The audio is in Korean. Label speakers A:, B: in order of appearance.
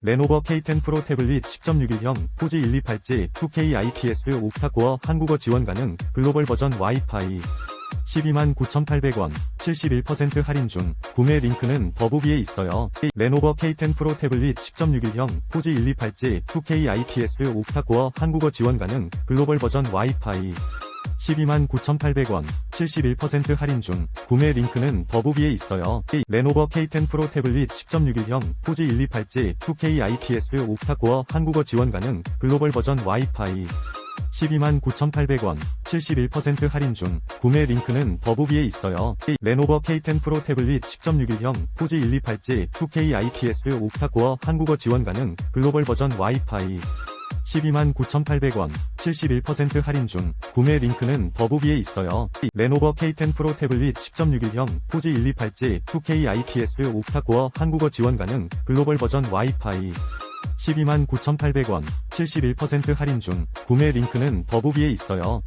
A: 레노버 K10 프로 태블릿 10.61형 후지 128G 2K IPS 옥타코어 한국어 지원 가능 글로벌 버전 와이파이 129,800원 71% 할인 중 구매 링크는 더보기에 있어요. 레노버 K10 프로 태블릿 10.61형 후지 128G 2K IPS 옥타코어 한국어 지원 가능 글로벌 버전 와이파이 129,800원 71% 할인 중 구매 링크는 더보기에 있어요. 레노버 K10 프로 태블릿 10.61형 후지 128G 2K IPS 옥타코어 한국어 지원 가능 글로벌 버전 와이파이 129,800원 71% 할인 중 구매 링크는 더보기에 있어요. 레노버 K10 프로 태블릿 10.61형 후지 128G 2K IPS 옥타코어 한국어 지원 가능 글로벌 버전 와이파이 129,800원 71% 할인 중 구매 링크는 더보기에 있어요. 레노버 K10 프로 태블릿 10.61형 후지 128G 2K IPS 옥타코어 한국어 지원 가능 글로벌 버전 와이파이 129,800원 71% 할인 중 구매 링크는 더보기에 있어요.